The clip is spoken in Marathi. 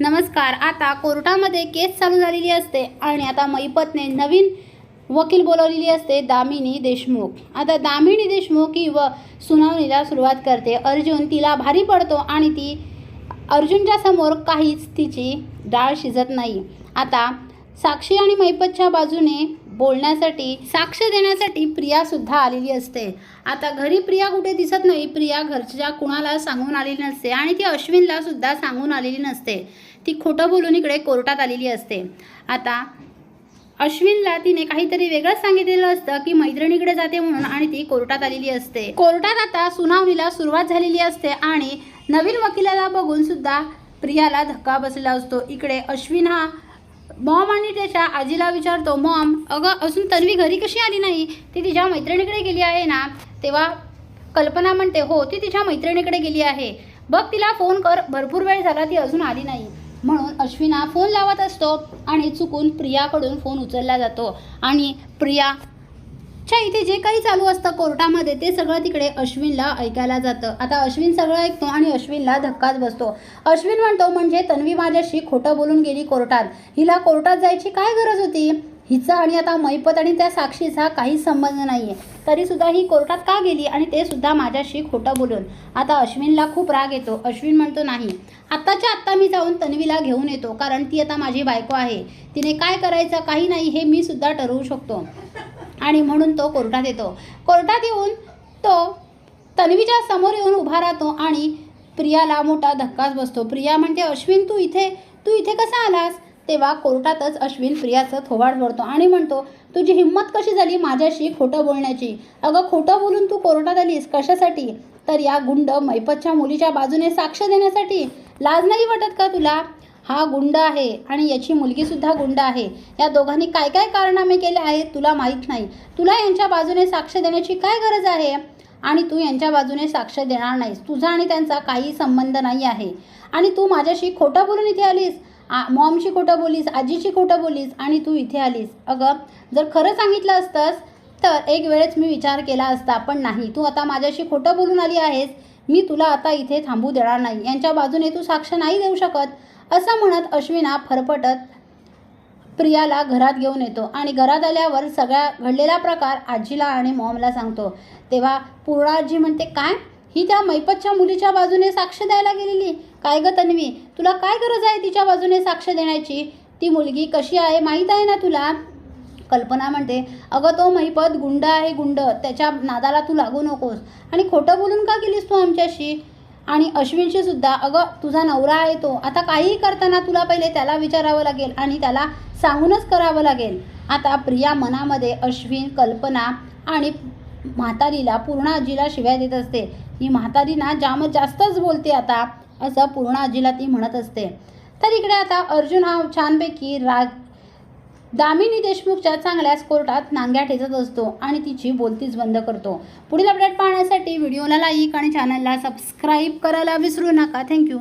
नमस्कार आता कोर्टामध्ये केस चालू झालेली असते आणि आता मैपतने नवीन वकील बोलवलेली असते दामिनी देशमुख. आता दामिनी देशमुख ही व सुनावणीला सुरुवात करते. अर्जुन तिला भारी पडतो आणि ती अर्जुनच्या समोर काहीच तिची डाळ शिजत नाही. आता साक्षी आणि मैपतच्या बाजूने बोलण्यासाठी साक्ष देण्यासाठी प्रिया सुद्धा आलेली असते. आता घरी प्रिया कुठे दिसत नाही प्रिया घरच्या कुणाला सांगून आलेली नसते आणि ती अश्विनला सुद्धा सांगून आलेली नसते. ती खोटं बोलून इकडे कोर्टात आलेली असते. आता अश्विनला तिने काहीतरी वेगळंच सांगितलेलं असतं की मैत्रिणीकडे जाते म्हणून आणि ती कोर्टात आलेली असते. कोर्टात आता सुनावणीला सुरुवात झालेली असते आणि नवीन वकिलाला बघून सुद्धा प्रियाला धक्का बसलेला असतो. इकडे अश्विन हा मॉम आणि त्याच्या आजीला विचारतो मॉम अगं अजून तन्वी घरी कशी आली नाही? ती तिच्या मैत्रिणीकडे गेली आहे ना? तेव्हा कल्पना म्हणते हो ती तिच्या मैत्रिणीकडे गेली आहे. बघ तिला फोन कर. भरपूर वेळ झाला ती अजून आली नाही. म्हणून अश्विना फोन लावत असतो आणि चुकून प्रियाकडून फोन उचलला जातो आणि प्रिया च्या इथे जे काही चालू असतं कोर्टामध्ये ते सगळं तिकडे अश्विनला ऐकायला जातं. आता अश्विन सगळं ऐकतो आणि अश्विनला धक्काच बसतो. अश्विन म्हणतो म्हणजे तन्वी माझ्याशी खोटं बोलून गेली कोर्टात. हिला कोर्टात जायची काय गरज होती? हिचा आणि आता मैपत आणि त्या साक्षीचा काहीच संबंध नाही आहे तरीसुद्धा ही कोर्टात का गेली आणि ते सुद्धा माझ्याशी खोटं बोलून? आता अश्विनला खूप राग येतो. अश्विन म्हणतो नाही. आत्ताच्या आत्ता मी जाऊन तन्वीला घेऊन येतो कारण ती आता माझी बायको आहे. तिने काय करायचं काही नाही हे मी सुद्धा ठरवू शकतो. आणि म्हणून तो कोर्टात येतो. कोर्टात येऊन तो तन्वीच्या समोर येऊन उभा राहतो आणि प्रियाला मोठा धक्काच बसतो. प्रिया म्हणते अश्विन तू इथे तू इथे कसा आलास? तेव्हा कोर्टातच अश्विन प्रियाचं थोबाड भरतो आणि म्हणतो तुझी हिंमत कशी झाली माझ्याशी खोटं बोलण्याची? अगं खोटं बोलून तू कोर्टात आलीस कशासाठी? तर या गुंड मैपतच्या मुलीच्या बाजूने साक्ष देण्यासाठी? लाज नाही वाटत का तुला? हा गुंड आहे आणि याची मुलगीसुद्धा गुंड आहे. या दोघांनी काय काय कारनामे केले आहेत तुला माहीत नाही. तुला यांच्या बाजूने साक्ष देण्याची काय गरज आहे? आणि तू यांच्या बाजूने साक्ष देणार नाहीस. तुझा आणि त्यांचा काही संबंध नाही आहे. आणि तू माझ्याशी खोटं बोलून इथे आलीस. आ मॉमशी खोटं बोलीस आजीशी खोटं बोलीस आणि तू इथे आलीस. अगं जर खरं सांगितलं असतंस तर एक वेळेस मी विचार केला असता पण नाही. तू आता माझ्याशी खोटं बोलून आली आहेस. मी तुला आता इथे थांबू देणार नाही. यांच्या बाजूने तू साक्ष नाही देऊ शकत. असं म्हणत अश्विना फरफटत प्रियाला घरात घेऊन येतो आणि घरात आल्यावर सगळ्या घडलेला प्रकार आजीला आणि मॉमला सांगतो. तेव्हा पूर्णा आजी म्हणते काय? ही त्या मैपतच्या मुलीच्या बाजूने साक्ष द्यायला गेलेली? काय ग तन्वी? तुला काय गरज आहे तिच्या बाजूने साक्ष देण्याची? ती मुलगी कशी आहे माहीत आहे ना तुला? कल्पना म्हणते अगं तो महिपत गुंड आहे गुंड त्याच्या नादाला तू लागू नकोस. आणि खोटं बोलून का गेलीस तू आमच्याशी? आणि अश्विनशी सुद्धा अगं तुझा नवरा येतो आता काहीही करताना तुला पहिले त्याला विचारावं लागेल आणि त्याला सांगूनच करावं लागेल. आता प्रिया मनामध्ये अश्विन कल्पना आणि म्हातारीला पूर्ण आजीला शिव्या देत असते. ही म्हातारी ना जामच जास्तच बोलते आता असं पूर्ण आजीला ती म्हणत असते. तर इकडे आता अर्जुन हा छानपैकी राग दामिनी देशमुखच्या चांगल्याच कोर्टात नांग्या ठेचत असतो आणि तिची बोलतीच बंद करतो. पुढील अपडेट पाहण्यासाठी व्हिडिओला लाईक आणि चॅनलला सबस्क्राईब करायला विसरू नका. थँक्यू